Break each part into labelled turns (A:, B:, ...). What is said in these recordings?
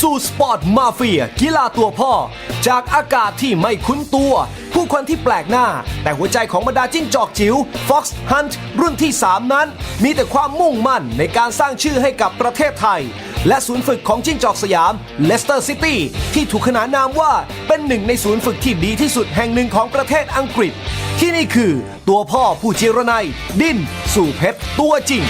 A: สู่สปอร์ตมาเฟียกีฬาตัวพ่อ จากอากาศที่ไม่คุ้นตัว ผู้คนที่แปลกหน้า แต่หัวใจของบรรดาจิ้งจอกจิ๋ว Fox Hunt รุ่นที่ 3 นั้น มีแต่ความมุ่งมั่นในการสร้างชื่อให้กับประเทศไทย และศูนย์ฝึกของจิ้งจอกสยามเลสเตอร์ซิตี้ที่ถูกขนานนามว่าเป็นหนึ่งในศูนย์ฝึกที่ดีที่สุดแห่งหนึ่งของประเทศอังกฤษ ที่นี่คือตัวพ่อผู้เจรไนยดิ้นสู่เพชรตัวจริง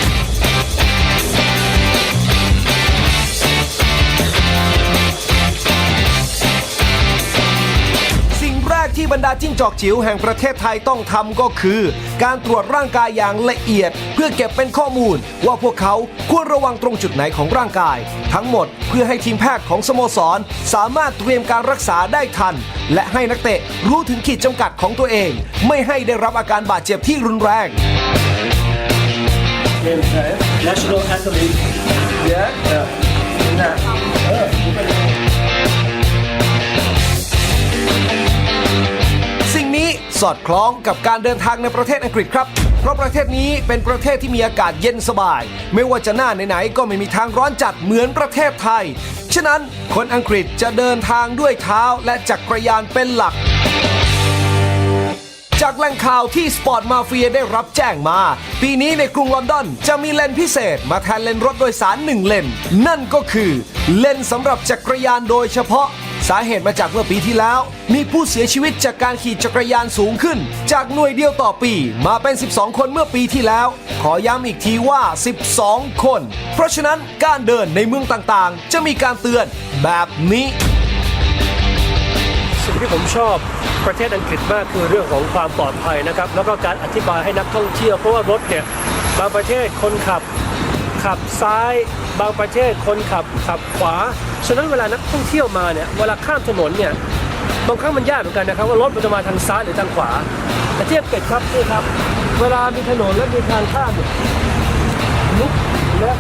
A: รดาจิ้งจอกจิ๋วแห่งประเทศไทยต้องทำก็คือ การตรวจร่างกายอย่างละเอียด เพื่อเก็บเป็นข้อมูล ว่าพวกเขาควรระวังตรงจุดไหนของร่างกาย ทั้งหมดเพื่อให้ทีมแพทย์ของสโมสร สามารถเตรียมการรักษาได้ทัน และให้นักเตะรู้ถึงขีดจำกัดของตัวเอง ไม่ให้ได้รับอาการบาดเจ็บที่รุนแรง
B: national athlete. Yeah.
A: สอดคล้องกับการเดินทางในประเทศอังกฤษครับ เพราะประเทศนี้เป็นประเทศที่มีอากาศเย็นสบาย ไม่ว่าจะหน้าไหนๆก็ไม่มีทางร้อนจัดเหมือนประเทศไทย ฉะนั้นคนอังกฤษจะเดินทางด้วยเท้าและจักรยานเป็นหลักจากแหล่งข่าวที่สปอร์ตมาเฟียได้รับแจ้งมา ปีนี้ในกรุงลอนดอนจะมีเลนพิเศษมาแทนเลนรถโดยสารหนึ่งเลน นั่นก็คือเลนสำหรับจักรยานโดยเฉพาะ สาเหตุมาจากเมื่อปีที่แล้ว มีผู้เสียชีวิตจากการขี่จักรยานสูงขึ้น จากหน่วยเดียวต่อปีมาเป็น 12 คนเมื่อปีที่แล้ว ขอย้ำอีกทีว่า 12 คน เพราะฉะนั้นการเดินในเมืองต่างๆ จะมีการเตือนแบบนี้
B: สิ่งที่ผมชอบประเทศอังกฤษมากคือเรื่องของความปลอดภัยนะครับ แล้วก็การอธิบายให้นักท่องเที่ยวเพราะว่ารถเนี่ยบางประเทศคนขับ ขับซ้าย บางประเทศคนขับขับขวา ฉะนั้นเวลานักท่องเที่ยวมาเนี่ยเวลาข้ามถนนเนี่ยบางครั้งมันยากเหมือนกันนะครับว่ารถมันจะมาทางซ้ายหรือทางขวาแต่เทียบเกิดครับนี่ครับ เวลามีถนนและมีทางข้ามลุกและ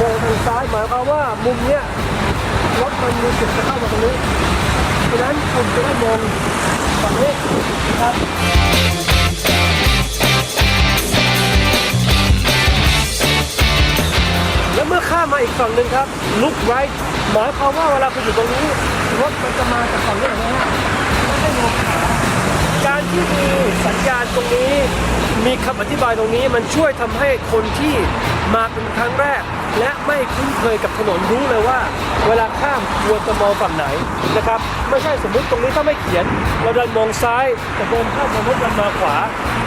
B: มองทางซ้ายหมายความว่ามุมเนี้ยรถมันมีสิทธิ์จะเข้ามาตรงนี้ฉะนั้นคุณจะได้มองฝั่งนี้นะครับ ฝั่งหนึ่งครับ look right หมายความว่าเวลาคุณอยู่ตรงนี้รถมันจะมาจากฝั่งนี้นะฮะไม่ได้มองขาการที่มีสัญญาณตรงนี้ มีคำอธิบายตรงนี้มันช่วยทำให้คนที่มาเป็นครั้งแรก และไม่คุ้นเคยกับถนนรู้เลยว่า เวลาข้ามควรจะมองฝั่งไหนนะครับ ไม่ใช่สมมุติตรงนี้ถ้าไม่เขียน เราเดินมองซ้ายแต่เดินข้ามมมติเดินมาขวา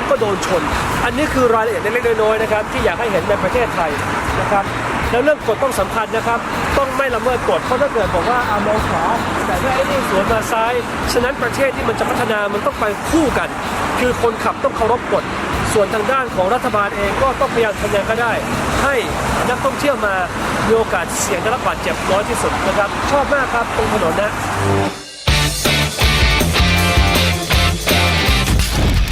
B: ก็โดนชน อันนี้คือรายละเอียดเล็กๆน้อยๆนะครับที่อยากให้เห็นในประเทศไทยนะครับ แล้วเรื่องกฎต้องสำคัญนะครับ ต้องไม่ละเมิดกฎเพราะถ้าเกิดบอกว่าอามองขวาแต่ถ้าไอ้นี่สวนมาซ้าย ฉะนั้นประเทศที่มันจะพัฒนามันต้องไปคู่กัน คือคนขับต้องเคารพกฎส่วนทางด้านของรัฐบาลเองก็ต้องพยายามทำยังไงก็ได้ ให้นักท่องเที่ยวมามีโอกาสเสี่ยงได้รับบาดเจ็บน้อยที่สุดนะครับ ชอบมากครับตรงถนนนะ